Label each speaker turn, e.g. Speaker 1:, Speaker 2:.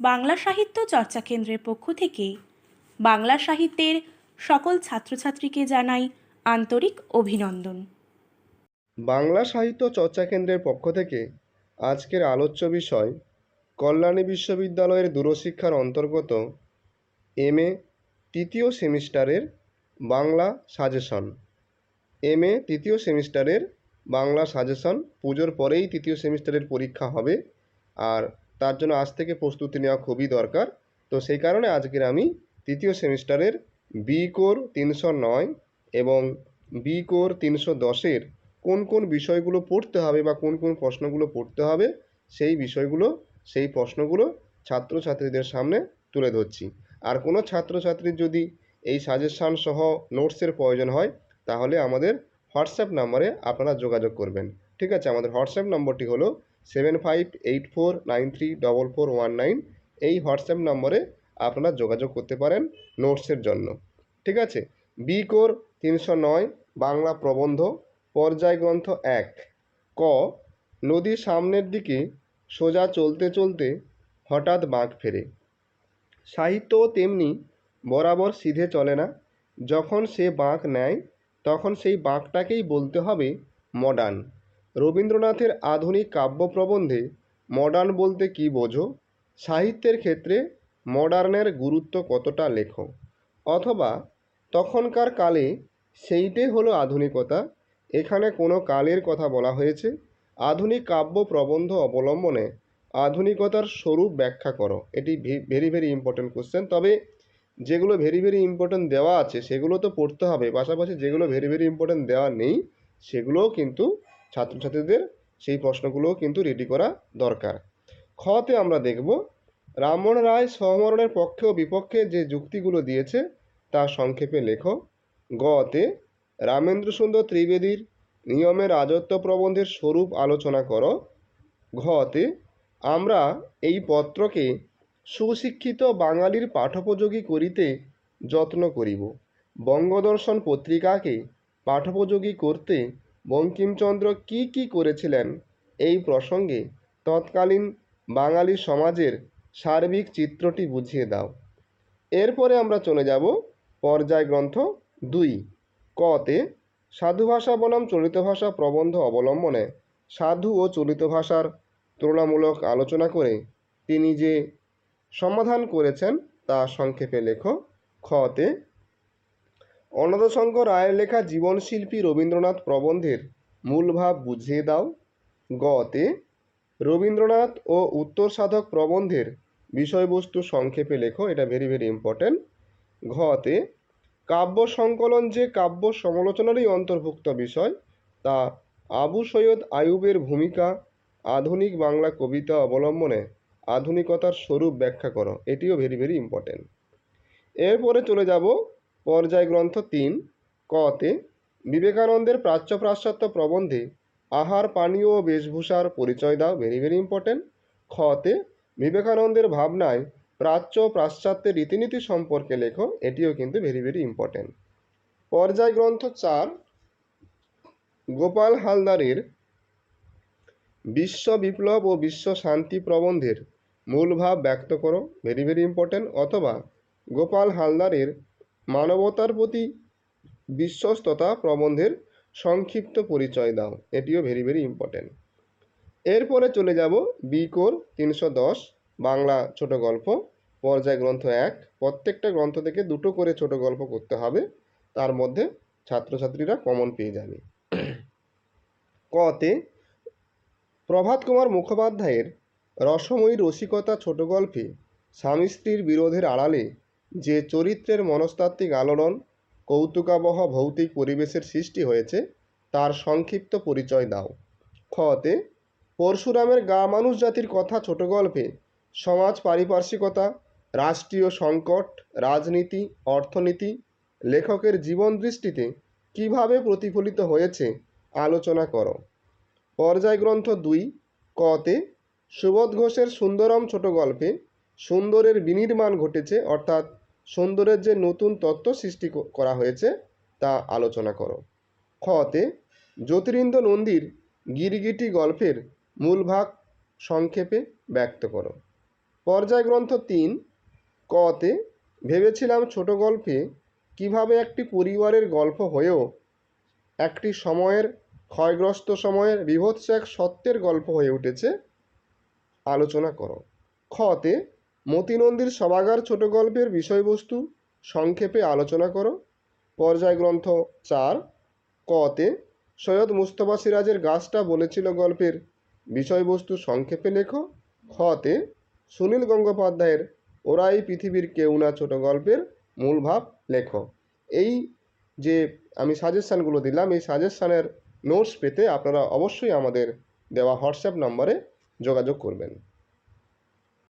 Speaker 1: বাংলা সাহিত্য চর্চা কেন্দ্রের পক্ষ থেকে বাংলা সাহিত্যের সকল ছাত্রছাত্রীকে জানাই আন্তরিক অভিনন্দন।
Speaker 2: বাংলা সাহিত্য চর্চা কেন্দ্রের পক্ষ থেকে আজকের আলোচ্য বিষয়, কল্যাণী বিশ্ববিদ্যালয়ের দূরশিক্ষার অন্তর্গত এম এ তৃতীয় সেমিস্টারের বাংলা সাজেশন। এম এ তৃতীয় সেমিস্টারের বাংলা সাজেশন, পুজোর পরেই তৃতীয় সেমিস্টারের পরীক্ষা হবে আর তার জন্য আজ থেকে প্রস্তুতি নেওয়া খুবই দরকার। তো সেই কারণে আজকের আমি তৃতীয় সেমিস্টারের বি কোর তিনশো নয় এবং বি কোর তিনশো দশের কোন কোন বিষয়গুলো পড়তে হবে বা কোন কোন প্রশ্নগুলো পড়তে হবে, সেই বিষয়গুলো, সেই প্রশ্নগুলো ছাত্রছাত্রীদের সামনে তুলে ধরছি। আর কোনো ছাত্রছাত্রীর যদি এই সাজেশান সহ নোটসের প্রয়োজন হয়, তাহলে আমাদের হোয়াটসঅ্যাপ নাম্বারে আপনারা যোগাযোগ করবেন। ঠিক আছে, আমাদের হোয়াটসঅ্যাপ নম্বরটি হলো seven five eight four nine three double four one nine এই হোয়াটসঅ্যাপ নম্বরে আপনারা যোগাযোগ করতে পারেন নোটসের জন্য। ঠিক আছে? বি কোর তিনশো নয়, বাংলা প্রবন্ধ পর্যায়গ্রন্থ এক। ক নদী সামনের দিকে সোজা চলতে চলতে হঠাৎ বাঁক ফেরে। সাহিত্যও তেমনি বরাবর সিধে চলে না। যখন সে বাঁক নেয়, তখন সেই বাঁকটাকেই বলতে হবে মডার্ন রবীন্দ্রনাথের আধুনিক কাব্য প্রবন্ধে মডার্ন বলতে কী বোঝো? সাহিত্যের ক্ষেত্রে মডার্নের গুরুত্ব কতটা লেখো? অথবা তখনকার কালে সেইটাই হলো আধুনিকতা? এখানে কোনো কালের কথা বলা হয়েছে? আধুনিক কাব্য প্রবন্ধ অবলম্বনে আধুনিকতার স্বরূপ ব্যাখ্যা করো। এটি ভেরি ভেরি ইম্পর্টেন্ট কোশ্চেন তবে যেগুলো ভেরি ভেরি ইম্পর্টেন্ট দেওয়া আছে, সেগুলো তো পড়তে হবে। পাশাপাশি যেগুলো ভেরি ভেরি ইম্পর্টেন্ট দেওয়া নেই, সেগুলোও কিন্তু ছাত্রছাত্রীদের সেই প্রশ্নগুলোও কিন্তু রেডি করা দরকার। খতে আমরা দেখব, রামমোহন রায় সহমরণের পক্ষে ও বিপক্ষে যে যুক্তিগুলো দিয়েছে তা সংক্ষেপে লেখো। গতে রামেন্দ্র সুন্দর ত্রিবেদীর নিয়মে রাজত্ব প্রবন্ধের স্বরূপ আলোচনা করো। ঘতে আমরা এই পত্রকে সুশিক্ষিত বাঙালির পাঠোপযোগী করিতে যত্ন করিব। বঙ্গদর্শন পত্রিকাকে পাঠোপযোগী করতে বঙ্কিমচন্দ্র কি কি করেছিলেন এই প্রসঙ্গে তৎকালীন বাঙালি সমাজের সার্বিক চিত্রটি বুঝিয়ে দাও। এরপরে আমরা চলে যাব পর্যায় গ্রন্থ দুই। কতে সাধু ভাষা বনাম চলিত ভাষা প্রবন্ধ অবলম্বনে সাধু ও চলিত ভাষার তুলনামূলক আলোচনা করে তিনি যে সমাধান করেছেন তা সংক্ষেপে লেখো। খতে অন্নদাশঙ্কর রায়ের লেখা জীবনশিল্পী রবীন্দ্রনাথ প্রবন্ধের মূল ভাব বুঝিয়ে দাও। গতে রবীন্দ্রনাথ ও উত্তর সাধক প্রবন্ধের বিষয়বস্তু সংক্ষেপে লেখো, এটা ভেরি ভেরি ইম্পর্ট্যান্ট ঘতে কাব্য সংকলন যে কাব্য সমালোচনারই অন্তর্ভুক্ত বিষয়, তা আবু সৈয়দ আয়ুবের ভূমিকা, আধুনিক বাংলা কবিতা অবলম্বনে আধুনিকতার স্বরূপ ব্যাখ্যা করো, এটিও ভেরি ভেরি ইম্পর্টেন্ট এরপরে চলে যাব পর্যায় গ্রন্থ তিন কতে বিবেকানন্দের প্রাচ্য পাশ্চাত্য প্রবন্ধে আহার, পানীয় ও বেশভূষার পরিচয় দাও ভেরি ভেরি ইম্পর্টেন্ট খতে বিবেকানন্দের ভাবনায় প্রাচ্য পাশ্চাত্যের রীতিনীতি সম্পর্কে লেখো, এটিও কিন্তু ভেরি ভেরি ইম্পর্টেন্ট পর্যায় গ্রন্থ চার, গোপাল হালদারের বিশ্ব বিপ্লব ও বিশ্ব শান্তি প্রবন্ধের মূল ভাব ব্যক্ত করো ভেরি ভেরি ইম্পর্টেন্ট অথবা গোপাল হালদারের মানবতার প্রতি বিশ্বস্ততা প্রবন্ধের সংক্ষিপ্ত পরিচয় দাও। এটিও ভেরি ভেরি ইম্পর্টেন্ট এরপরে চলে যাব বি কোর তিনশো দশ, বাংলা ছোট গল্প, পর্যায় গ্রন্থ এক। প্রত্যেকটা গ্রন্থ থেকে দুটো করে ছোট গল্প করতে হবে। তার মধ্যে ছাত্রছাত্রীরা কমন পেয়ে যাবে। কতে প্রভাত কুমার মুখোপাধ্যায়ের রসময়ী রসিকতা ছোট গল্পে স্বামী স্ত্রীর বিরোধের আড়ালে যে চরিত্রের মনস্তাত্ত্বিক আলোড়ন, কৌতুকাবহ ভৌতিক পরিবেশের সৃষ্টি হয়েছে, তার সংক্ষিপ্ত পরিচয় দাও। খতে পরশুরামের গা মানুষ জাতির কথা ছোট গল্পে সমাজ পারিপার্শ্বিকতা, রাষ্ট্রীয় সংকট, রাজনীতি, অর্থনীতি, লেখকের জীবন দৃষ্টিতে কীভাবে প্রতিফলিত হয়েছে, আলোচনা করো। পর্যায় গ্রন্থ দুই কতে সুবোধ ঘোষের সুন্দরম ছোট গল্পে সুন্দরের বিনির্মাণ ঘটেছে, অর্থাৎ সুন্দরের যে নতুন তত্ত্ব সৃষ্টি করা হয়েছে, তা আলোচনা করো। খতে জ্যোতিরিন্দ্র নন্দীর গিরগিটি গল্পের মূল ভাগ সংক্ষেপে ব্যক্ত করো। পর্যায় গ্রন্থ তিন কতে ভেবেছিলাম ছোট গল্পে কীভাবে একটি পরিবারের গল্প হয়েও একটি সময়ের ক্ষয়গ্রস্ত সময়ের বিভৎস এক সত্যের গল্প হয়ে উঠেছে, আলোচনা করো। খতে মতিনন্দীর সভাগার ছোট গল্পের বিষয়বস্তু, সংক্ষেপে আলোচনা করো। পর্যায় গ্রন্থ চার, কতে সৈয়দ মুস্তফা সিরাজের গাছটা বলেছিল গল্পের বিষয়বস্তু সংক্ষেপে লেখো। খতে সুনীল গঙ্গোপাধ্যায়ের ওরাই পৃথিবীর কেউ না ছোট গল্পের মূল ভাব লেখো। এই যে আমি সাজেশানগুলো দিলাম, এই সাজেশানের নোটস পেতে আপনারা অবশ্যই আমাদের দেওয়া হোয়াটসঅ্যাপ নম্বরে যোগাযোগ করবেন।